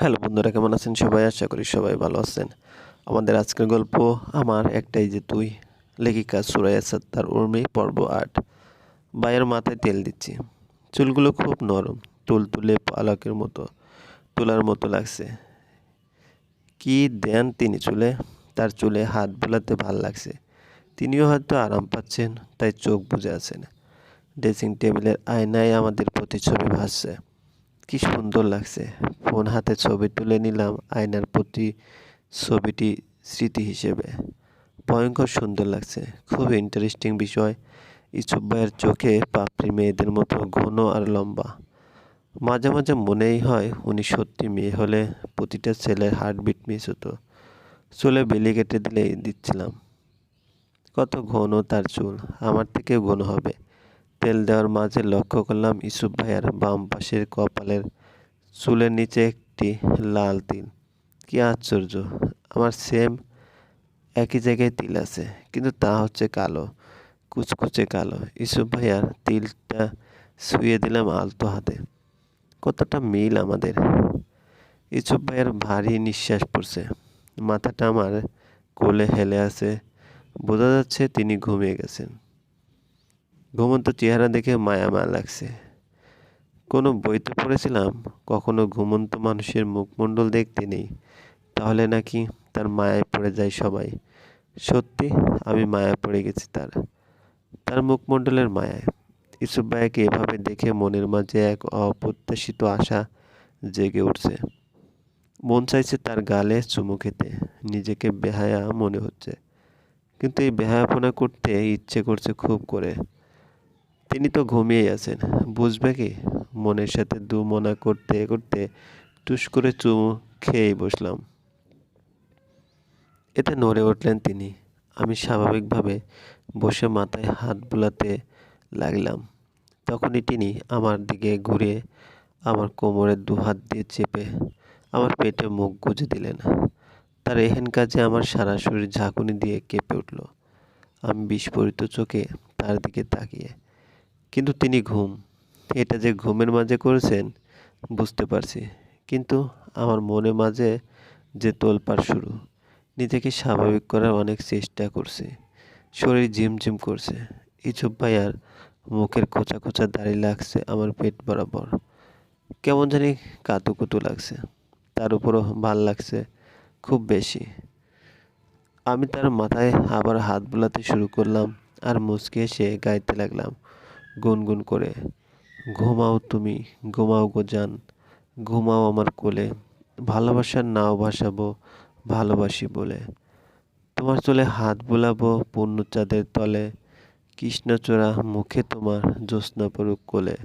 Hello বন্ধুরা, কেমন আছেন সবাই? আশা করি সবাই ভালো আছেন। আমাদের আজকের গল্প আমার, একটাই যে তুই, লেখিকা সুরাইয়া সত্তার উর্মি, পর্ব আট। বাইয়ের মাথায় তেল দিচ্ছি। চুলগুলো খুব নরম তুল তুলে পালকের মতো, তোলার মতো লাগছে। কি দেন তিনি চুলে? তার চুলে হাত বোলাতে ভালো লাগছে। তিনিও হয়তো আরাম পাচ্ছেন, তাই চোখ বুজে আছেন। ড্রেসিং টেবিলের আয়নায় আমাদের প্রতিচ্ছবি ভাসছে। কি সুন্দর লাগছে। ফোন হাতে ছবি তুলে নিলাম আয়নার প্রতি ছবিটি স্মৃতি হিসেবে। ভয়ঙ্কর সুন্দর লাগছে। খুব ইন্টারেস্টিং বিষয়। ইসুফ ভাইয়ের চোখে পাপড়ি মেয়েদের মতো ঘন আর লম্বা। মাঝে মাঝে মনেই হয় উনি সত্যি মেয়ে হলে প্রতিটা ছেলের হার্টবিট মিস হতো। চুলে বেলি কেটে দিলেই দিচ্ছিলাম। কত ঘন তার চুল, আমার থেকেও ঘন হবে। তেল দেওয়ার মাঝে লক্ষ্য করলাম ইসুফ ভাইয়ার বাম পাশের কপালের চুলের নিচে একটি লাল তিল। কি আশ্চর্য, আমার সেম একই জায়গায় তিল আছে, কিন্তু তা হচ্ছে কালো, কুচকুচে কালো। ইসুফ ভাইয়ার তিলটা শুয়ে দিলাম আলতো হাতে। কতটা মিল আমাদের। ইসুফ ভাইয়ার ভারী নিঃশ্বাস পড়ছে। মাথাটা আমার কোলে হেলে আছে। বোঝা যাচ্ছে তিনি ঘুমিয়ে গেছেন। ঘুমন্ত চেহারা দেখে মায়া মায়া লাগছে। কোনো বইতে পড়েছিলাম, কখনো ঘুমন্ত মানুষের মুখমণ্ডল দেখতে নেই, তাহলে নাকি তার মায়ায় পড়ে যায় সবাই। সত্যি, আমি মায়া পড়ে গেছি তার তার মুখমণ্ডলের মায়ায়। ইসুফ ভাইকে এভাবে দেখে মনের মাঝে এক অপ্রত্যাশিত আশা জেগে উঠছে। মন চাইছে তার গালে চুমু খেতে, নিজেকে বেহায়া মনে হচ্ছে। কিন্তু এই বেহায়াপনা করতে ইচ্ছে করছে খুব করে। তিনি তো ঘুমিয়েই আছেন। বুঝবে কি? মনের সাথে দু মনা করতে করতে টুস করে চুমু খেয়েই বসলাম। এতে নড়ে উঠলেন তিনি। আমি স্বাভাবিকভাবে বসে মাথায় হাত বুলাতে লাগলাম। তখনই তিনি আমার দিকে ঘুরে আমার কোমরে দু হাত দিয়ে চেপে আমার পেটে মুখ গুজে দিলেন। তার এহেন কাজে আমার সারা শরীর ঝাঁকুনি দিয়ে কেঁপে উঠল। আমি বিস্ফোরিত চোখে তার দিকে তাকিয়ে কিন্তু তিনি ঘুম। এটা যে ঘুমের মাঝে করেছেন, বুঝতে পারছি। কিন্তু আমার মনে মাঝে যে তোলপাড় শুরু, নিজেকে স্বাভাবিক করার অনেক চেষ্টা করছি। শরীর ঝিমঝিম করছে। ইছুপ ভাইয়ার মুখের খোঁচা খোঁচা দাঁড়িয়ে লাগছে আমার পেট বরাবর। কেমন জানি কাতুকুতু লাগছে। তার উপরও ভালো লাগছে খুব বেশি। আমি তার মাথায় আবার হাত বোলাতে শুরু করলাম আর মুচকে এসে গাইতে লাগলাম। গুনগুন করে, ঘুমাও তুমি, ঘুমাও গো যান ঘুমাও আমার কোলে, ভালোবাসার নাও ভাসাবো, ভালোবাসি বলে। তোমার চলে হাত বোলাবো পূর্ণচাঁদের তলে, কৃষ্ণচূড়া মুখে তোমার জ্যোৎস্না পড়ুক কোলে।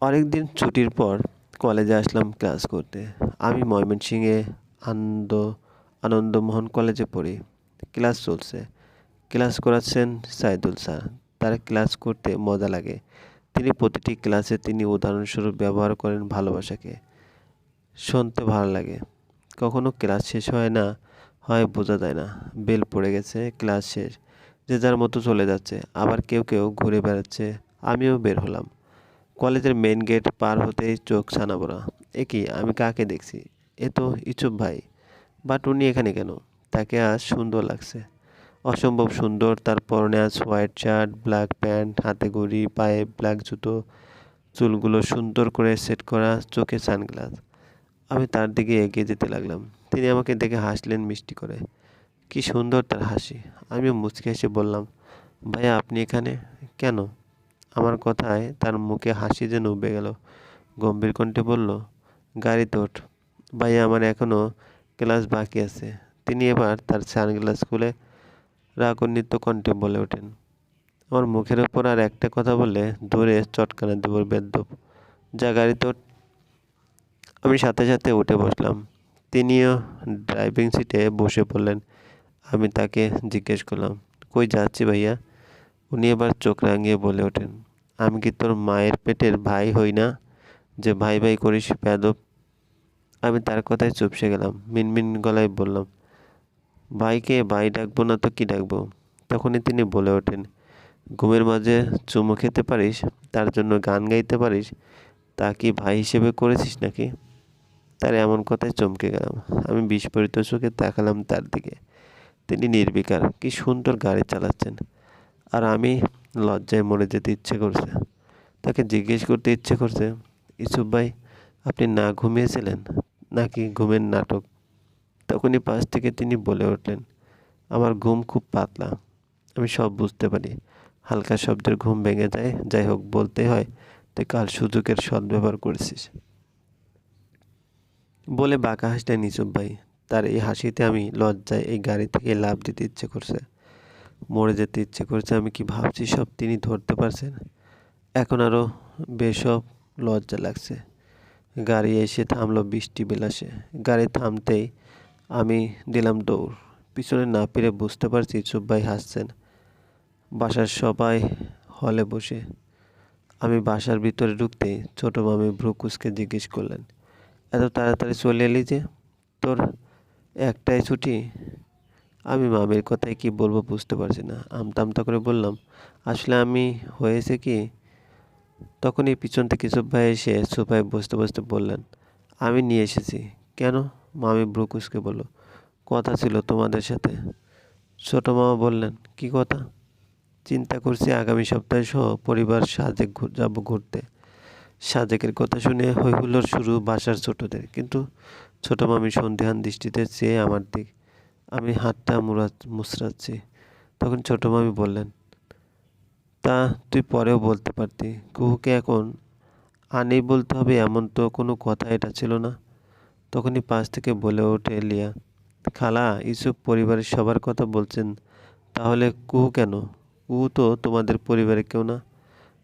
অনেকদিন ছুটির পর কলেজে আসলাম ক্লাস করতে। আমি ময়মনসিংহে আনন্দ, আনন্দমোহন কলেজে পড়ি। ক্লাস চলছে। ক্লাস করাচ্ছেন সাইদুল স্যার। তার ক্লাস করতে মজা লাগে। তিনি প্রতিটি ক্লাসে তিনি উদাহরণস্বরূপ ব্যবহার করেন ভালোবাসাকে। শুনতে ভালো লাগে। কখনো ক্লাস শেষ হয় না, হয় বোঝা যায় না। বেল পড়ে গেছে, ক্লাস শেষ। যে যার মতো চলে যাচ্ছে। আবার কেউ কেউ ঘুরে বেড়াচ্ছে। আমিও বের হলাম। কলেজের মেন গেট পার হতেই চোখ ছানা পড়া। এ কি? আমি কাকে দেখছি? এ তো ইচুপ ভাই। বাট উনি এখানে কেন? তাকে আজ সুন্দর লাগছে। অসম্ভব সুন্দর। তার পরনে আজ হোয়াইট শার্ট, ব্ল্যাক প্যান্ট, হাতে ঘড়ি, পায়ে ব্ল্যাক জুতো, চুলগুলো সুন্দর করে সেট করা, চোখে সানগ্লাস। আমি তার দিকে এগিয়ে যেতে লাগলাম। তিনি আমাকে দেখে হাসলেন মিষ্টি করে। কি সুন্দর তার হাসি। আমিও মুচকে হেসে বললাম, ভাইয়া, আপনি এখানে? কেন? আমার কথায় তার মুখে হাসি যেন উবে গেল। গম্ভীর কণ্ঠে বলল, গাড়ি ওঠ ভাইয়া, আমার এখনও ক্লাস বাকি আছে। তিনি এবার তার সানগ্লাস খুলে রাগান্বিত কণ্ঠে বলে ওঠেন। আমার মুখের ওপর আর একটা কথা বলে ধরে চটকানা দেব বেদ্যপ যা গাড়িতে ওঠ আমি সাথে সাথে উঠে বসলাম। তিনিও ড্রাইভিং সিটে বসে পড়লেন। আমি তাকে জিজ্ঞেস করলাম, কই যাচ্ছি ভাইয়া? উনি এবার চোখ রাঙিয়ে বলে ওঠেন, আমি কি তোর মায়ের পেটের ভাই হই না? যে ভাই ভাই করিস প্যাদব আমি তার কথায় চুপসে গেলাম, মিনমিন গলায় বললাম ভাইকে ভাই ডাকবো না তো কি ডাকবো? তখনই তিনি বলে ওঠেন, ঘুমের মাঝে চুমু খেতে পারিস? তার জন্য গান গাইতে পারিস? তা কি ভাই হিসেবে করেছিস নাকি? তার এমন কথায় চমকে গেলাম। আমি বিস্ফোরিত চোখে তাকালাম তার দিকে। তিনি নির্বিকার, কি সুন্দর গাড়ি চালাচ্ছেন। আর আমি লজ্জায় মরে যেতে ইচ্ছে করছে। তাকে জিজ্ঞেস করতে ইচ্ছে করছে, ইসুফ ভাই, আপনি না ঘুমিয়েছিলেন? নাকি ঘুমের নাটক তখনই পাশ থেকে তিনি বলে উঠলেন, আমার ঘুম খুব পাতলা। আমি সব বুঝতে পারি। হালকা শব্দের ঘুম ভেঙে যায়। যাই হোক, বলতে হয় তুই কাল সুযোগের সদ্ব্যবহার করেছিস। বলে বাঁকা হাসলেন ইসুফ ভাই। তার এই হাসিতে আমি লজ্জায় এই গাড়ি থেকে লাভ দিতে ইচ্ছে করছে। মরে যেতে ইচ্ছে করছে। আমি কি ভাবছি সব তিনি ধরতে পারছেন? এখন আরও বেসব লজ্জা লাগছে। গাড়ি এসে থামলো বৃষ্টি বিলাসে গাড়ি থামতেই আমি দিলাম দৌড়। পিছনে না ফিরে বুঝতে পারছি ইসুফ ভাই হাসছেন। বাসার সবাই হলে বসে। আমি বাসার ভিতরে ঢুকতে ছোটো মামি ভ্রুকুসকে জিজ্ঞেস করলেন, এত তাড়াতাড়ি চলে এলি যে? তোর একটাই ছুটি? আমি মামির কথায় কি বলব বুঝতে পারছি না। আমতা আমতা করে বললাম, আসলে আমি হয়েছে কি? তখনই পিছন থেকে ইসুফ ভাই এসে সোফায় বসতে বসতে বললেন, আমি নিয়ে এসেছি। কেন? মামি ব্রুকুসকে বলল, কথা ছিল তোমাদের সাথে। ছোট মামা বললেন, কি কথা? চিন্তা করছি আগামী সপ্তাহে সহ পরিবার সাজেক যাব ঘুরতে। সাজেকের কথা শুনে হৈহুল্লোর শুরু বাসার ছোটদের, কিন্তু ছোট মামি সন্দেহান দৃষ্টিতে চেয়ে আমার দিক, আমি হাতটা মুড়া, মুচড়াচ্ছি। তখন ছোট মামি বললেন, তা তুই পরেও বলতে পারতি। কুহুকে এখন আনেই বলতে হবে, এমন তো কোনো কথা এটা ছিল না। তখনই পাশ থেকে বলে ওঠে লিয়া, খালা ইসুফ পরিবারের সবার কথা বলছেন, তাহলে কুহু কেন? কুহু তো তোমাদের পরিবারে কেউ না।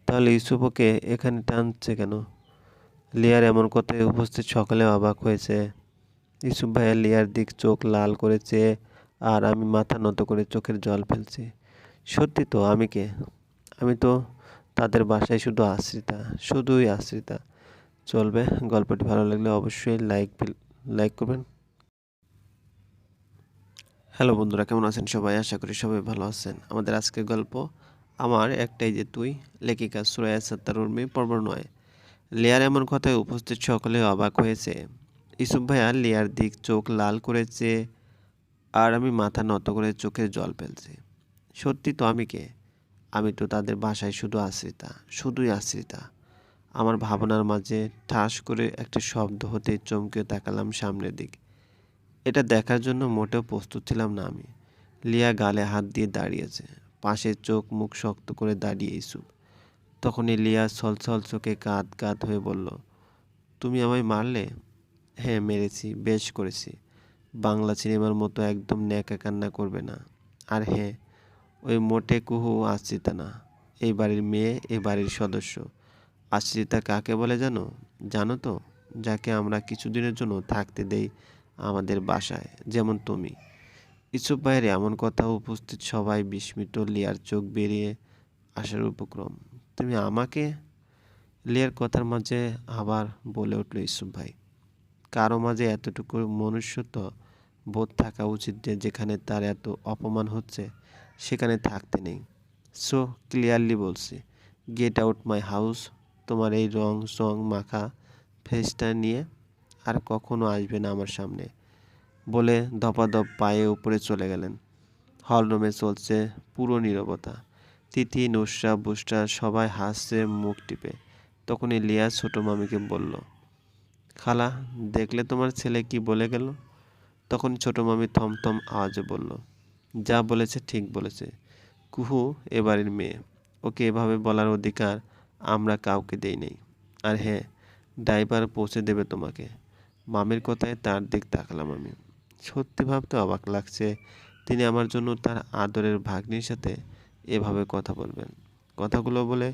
তাহলে ইসুফ এখানে টানছে কেন? লিয়ার এমন কথায় উপস্থিত সকলে অবাক হয়েছে। ইসুফ ভাইয়া লিয়ার দিক চোখ লাল করেছে আর আমি মাথা নত করে চোখের জল ফেলছি। সত্যি তো, আমি কে? আমি তো তাদের বাসায় শুধু আশ্রিতা, শুধুই আশ্রিতা। চলবে। গল্পটি ভালো লাগলে অবশ্যই লাইক লাইক করবেন। হ্যালো বন্ধুরা, কেমন আছেন সবাই? আশা করি সবাই ভালো আছেন। আমাদের আজকের গল্প আমার, একটাই যে তুই, লেখিকা সুরায়া সত্তার উর্মি পর্ব নয়। লেয়ার এমন কথায় উপস্থিত সকলে অবাক হয়েছে। ইসুফ ভাইয়া লেয়ার দিক চোখ লাল করেছে আর আমি মাথা নত করে চোখের জল ফেলছি। সত্যি তো আমি কে? আমি তো তাদের বাসায় শুধু আশ্রিতা, শুধুই আশ্রিতা। আমার ভাবনার মাঝে ঠাস করে একটা শব্দ হতে চমকে তাকালাম সামনের দিক। এটা দেখার জন্য মোটেও প্রস্তুত ছিলাম না আমি। লিয়া গালে হাত দিয়ে দাঁড়িয়েছে। পাশে চোখ মুখ শক্ত করে দাঁড়িয়ে ইসুফ। তখনই লিয়া ছলছল চোখে কাঁদ কাঁদ হয়ে বলল, তুমি আমায় মারলে? হ্যাঁ মেরেছি, বেশ করেছি। বাংলা সিনেমার মতো একদম ন্যাকা কান্না করবে না। আর হ্যাঁ ওই মোটে কুহু আশ্রিতা না। এই বাড়ির মেয়ে, এই বাড়ির সদস্য। আশ্রিতা কাকে বলে জানো? জানো তো, যাকে আমরা কিছুদিনের জন্য থাকতে দেই আমাদের বাসায়, যেমন তুমি। ইসুফ ভাইয়ের এমন কথা উপস্থিত সবাই বিস্মিত লিয়ার চোখ বেরিয়ে আসার উপক্রম। তুমি আমাকে? লিয়ার কথার মাঝে আবার বলে উঠল ইসুফ ভাই। কারও মাঝে এতটুকু মনুষ্যত্ব বোধ থাকা উচিত যে যেখানে তার এত অপমান হচ্ছে, সেখানে থাকতে নেই। সো ক্লিয়ারলি বলছি, গেট আউট মাই হাউস তোমার এই রং সং মাখা ফেসটা নিয়ে আর কখনো আসবে না আমার সামনে। বলে দপাদপ পায়ে উপরে চলে গেলেন। হলরুমে চলছে পুরো নীরবতা। তিথি নুসরা বুসরা সবাই হাসছে, মুখ টিপে। তখনই লিয়া ছোট মামিকে বলল, খালা, দেখলে তোমার ছেলে কি বলে গেল? তখন ছোট মামি থমথম আওয়াজে বলল, যা বলেছে ঠিক বলেছে। কুহু এবারের মেয়ে। ওকে এভাবে বলার অধিকার আমরা কাউকে দেই নেই। আর হ্যাঁ ড্রাইভার পৌঁছে দেবে তোমাকে। মামির কথায় তার দিক তাকালাম আমি। সত্যি ভাবতে অবাক লাগছে, তিনি আমার জন্য তার আদরের ভাগ্নির সাথে এভাবে কথা বলবেন। কথাগুলো বলে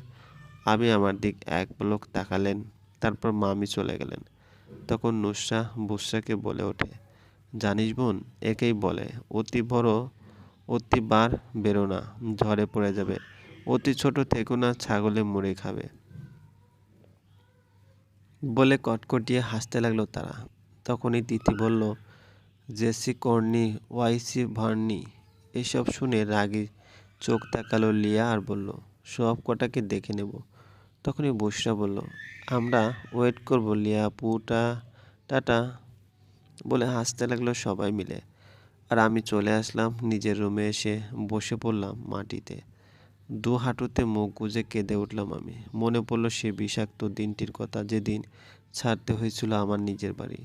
আমি আমার দিক এক পলক তাকালেন, তারপর মামি চলে গেলেন। তখন নুসরা বুসরাকে বলে ওঠে, জানিস বোন, একেই বলে, অতি বড় অতি বার বেরো না ঝড়ে পড়ে যাবে। অতি ছোট থেকো না, ছাগলে মুড়ে খাবে। বলে কটকটিয়ে হাসতে লাগল তারা। তখনই তিথি বলল, জেসি কর্নি, ওয়াইসি ভার্নি। এসব শুনে রাগি চোখ তাকালো লিয়া আর বলল, সব কটাকে দেখে নেব। তখনই বসরা বলল, আমরা ওয়েট করব লিয়া পুটা টাটা। বলে হাসতে লাগল সবাই মিলে। আর আমি চলে আসলাম নিজের রুমে এসে বসে পড়লাম মাটিতে। দু হাঁটুতে মুখ গুজে কেঁদে উঠলাম আমি। মনে পড়ল সে বিষাক্ত দিনটির কথা যেদিন ছাড়তে হয়েছিল আমার নিজের বাড়ি।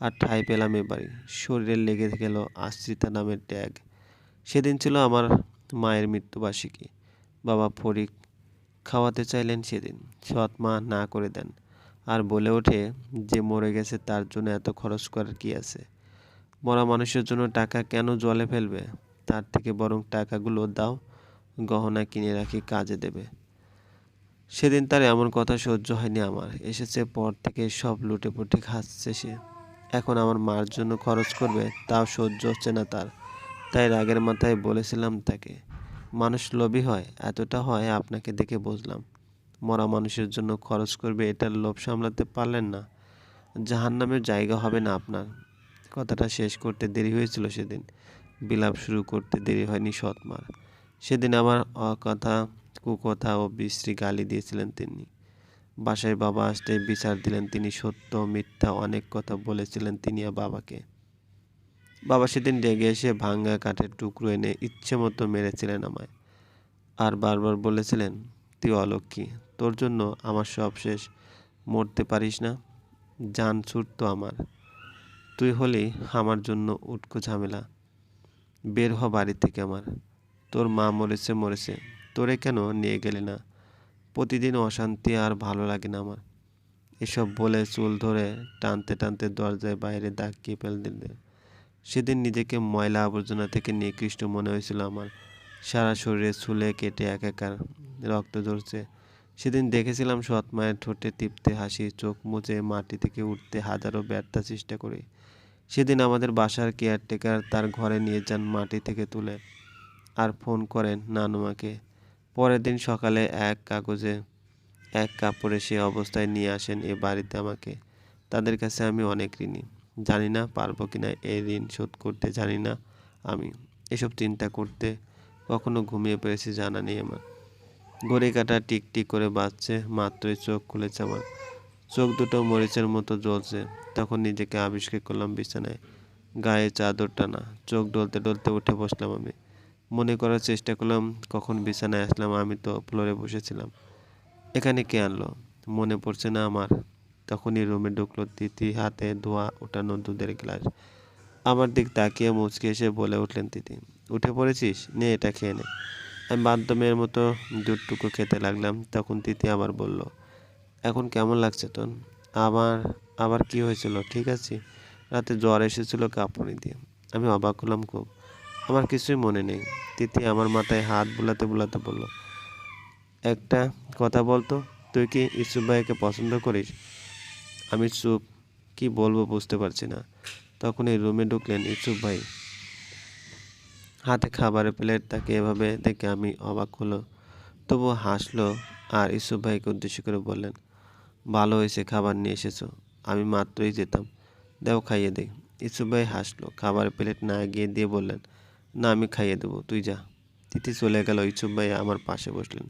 আর ঠাঁই পেলাম এ বাড়ি। শরীরে লেগে গেল আশ্রিতা নামের ট্যাগ। সেদিন ছিল আমার মায়ের মৃত্যুবার্ষিকী। বাবা ফরিক খাওয়াতে চাইলেন সেদিন। সৎ মা না করে দেন। আর বলে ওঠে যে মরে গেছে তার জন্য এত খরচ করার কি আছে? মরা মানুষের জন্য টাকা কেন জলে ফেলবে? তার থেকে বরং টাকাগুলো দাও গহনা কিনে রাখি, কাজে দেবে। সেদিন তার এমন কথা সহ্য হয়নি আমার। এসেছে পর থেকে সব লুটে পুটে খাচ্ছে সে। এখন আমার মার জন্য খরচ করবে, তাও সহ্য হচ্ছে না তার। তাই রাগের মাথায় বলেছিলাম তাকে, মানুষ লোভী হয়, এতটা হয় আপনাকে দেখে বুঝলাম। মরা মানুষের জন্য খরচ করবে, এটার লোভ সামলাতে পারলেন না। জাহান্নামের জায়গা হবে না আপনার। কথাটা শেষ করতে দেরি হয়েছিল সেদিন। বিলাপ শুরু করতে দেরি হয়নি সৎমার সেদিন আমার অকথা, কুকথা ও বিশ্রী গালি দিয়েছিলেন তিনি। বাসায় বাবা আসতে বিচার দিলেন তিনি সত্য মিথ্যা অনেক কথা বলেছিলেন তিনি বাবাকে। বাবা সেদিন রেগে এসে ভাঙ্গা কাঠের টুকরো এনে ইচ্ছে মতো মেরেছিলেন আমায়। আর বারবার বলেছিলেন, তুই অলক্ষী, তোর জন্য আমার সব শেষ। মরতে পারিস না, জান ছুটতো আমার। তুই হলি আমার জন্য উটকো ঝামেলা। বের হ বাড়ি থেকে আমার। তোর মা মরেছে মরেছে। তোরে কেন নিয়ে গেলে না? প্রতিদিন অশান্তি আর ভালো লাগে না আমার। এসব বলে চুল ধরে টানতে টানতে দরজায় বাইরে দাগিয়ে ফেল দিলে সেদিন নিজেকে ময়লা আবর্জনা থেকে নিকৃষ্ট মনে হয়েছিল আমার। সারা শরীরে চুলে কেটে একাকার রক্ত ঝরছে। সেদিন দেখেছিলাম সৎ মায়ের ঠোঁটে টিপতে হাসি, চোখ মুছে মাটি থেকে উঠতে হাজারো ব্যর্থ চেষ্টা করি। সেদিন আমাদের বাসার কেয়ারটেকার তার ঘরে নিয়ে যান মাটি থেকে তুলে। আর ফোন করেন নানুমাকে। পরের দিন সকালে এক কাগজে এক কাপড়ে সে অবস্থায় নিয়ে আসেন এ বাড়িতে আমাকে। তাদের কাছে আমি অনেক ঋণী। জানি না পারব কিনা এই ঋণ শোধ করতে, জানি না আমি। এসব চিন্তা করতে কখনো ঘুমিয়ে পড়েছি, জানা নেই আমার। ঘড়ি কাটা টিক টিক করে বাজছে, মাত্রই চোখ খুলেছে আমার। চোখ দুটো মরিচের মতো জ্বলছে। তখন নিজেকে আবিষ্কার করলাম বিছানায়। গায়ে চাদর টানা। চোখ ডলতে ডলতে উঠে বসলাম আমি। মনে করার চেষ্টা করলাম, কখন বিছানায় আসলাম, আমি তো ফ্লোরে বসেছিলাম। এখানে কে আনলো? মনে পড়ছে না আমার। তখনই রুমে ঢুকলো তিথি হাতে ধোয়া ওঠানো দুধের গ্লাস। আমার দিক তাকিয়ে মুচকে এসে বলে উঠলেন তিথি উঠে পড়েছিস? নে, এটা খেয়ে নে। আমি বাধ্যমের মতো দুধটুকু খেতে লাগলাম, তখন তিথি আবার বলল, এখন কেমন লাগছে তোর? আবার আবার কি হয়েছিল? ঠিক আছে? রাতে জ্বর এসেছিল কাঁপুনি দিয়ে আমি অবাক হলাম খুব। আমার কিছুই মনে নেই। তিথি আমার মাথায় হাত বুলাতে বুলাতে বলল, একটা কথা বলতো, তুই কি ইসুফ ভাইকে পছন্দ করিস? আমি চুপ কি বলব বুঝতে পারছি না। তখন এই রুমে ঢুকলেন ইসুফ ভাই। হাতে খাবারের প্লেট, তাকে এভাবে দেখে আমি অবাক হলো। তবু হাসলো আর ইসুফ ভাইকে উদ্দেশ্য করে বললেন, ভালো হয়েছে, খাবার নিয়ে এসেছ। আমি মাত্রই যেতাম। দেও খাইয়ে দে ইসুফ ভাই হাসলো, খাবারের প্লেট না গিয়ে দিয়ে বললেন না, আমি খাইয়ে দেবো, তুই যা। তিথি চলে গেল ইসুফ ভাই আমার পাশে বসলেন।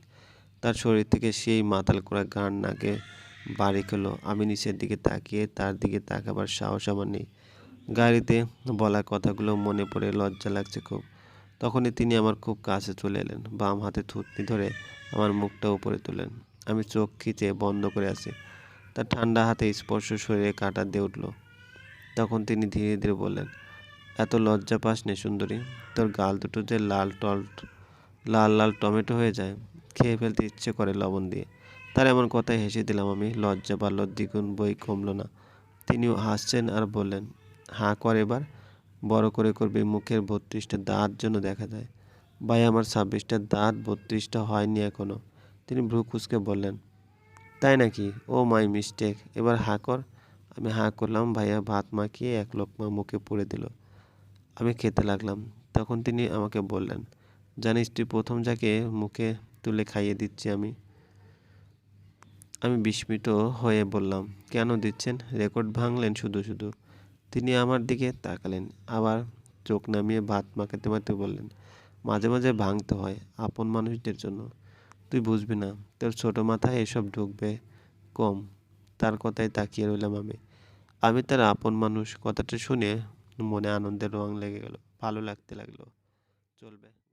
তার শরীর থেকে সেই মাতাল করা গান নাকে বাড়ি খেলো আমি নিচের দিকে তাকিয়ে তার দিকে তাকাবার সাহস আমার নেই। গাড়িতে বলা কথাগুলো মনে পড়ে, লজ্জা লাগছে খুব। তখনই তিনি আমার খুব কাছে চলে এলেন, বাম হাতে থুতনি ধরে আমার মুখটা উপরে তুলেন আমি চোখ খিচে বন্ধ করে আছি। তার ঠান্ডা হাতে স্পর্শ শরীরে কাটা দিয়ে উঠল। তখন তিনি ধীরে ধীরে বললেন এত লজ্জা পাস নে সুন্দরী। তোর গাল দুটো যে লাল টল, লাল লাল টমেটো হয়ে যায়, খেয়ে ফেলতে ইচ্ছে করে লবণ দিয়ে। তার এমন কথায় হেসে দিলাম আমি, লজ্জা বাড়ল দ্বিগুণ বই কমলো না। তিনিও হাসছেন আর বললেন, হাঁ কর এবার, বড় করে করবে, মুখের বত্রিশটা দাঁত জন্য দেখা যায়। ভাই, আমার ছাব্বিশটা দাঁত বত্রিশটা হয়নি এখনও তিনি ভ্রু কুচকে বললেন, তাই নাকি? ও মাই মিস্টেক, এবার হাঁ কর। আমি হাঁ করলাম, ভাইয়া ভাত মাখিয়ে এক লোকমা মুখে পুড়ে দিল। আমি খেতে লাগলাম। তখন তিনি আমাকে বললেন, জানিস তুই প্রথম যাকে মুখে তুলে খাইয়ে দিচ্ছি আমি। আমি বিস্মিত হয়ে বললাম, কেন দিচ্ছেন? রেকর্ড ভাঙলেন শুধু শুধু। তিনি আমার দিকে তাকালেন, আবার চোখ নামিয়ে ভাত মাখাতে মাখতে বললেন, মাঝে মাঝে ভাঙতে হয় আপন মানুষদের জন্য। তুই বুঝবি না, তোর ছোট মাথায় এসব ঢুকবে কম। তার কথায় তাকিয়ে রইলাম আমি। আমি তার আপন মানুষ কথাটা শুনে মনে আনন্দের রং লেগে গেল ভালো লাগতে লাগল চলবে।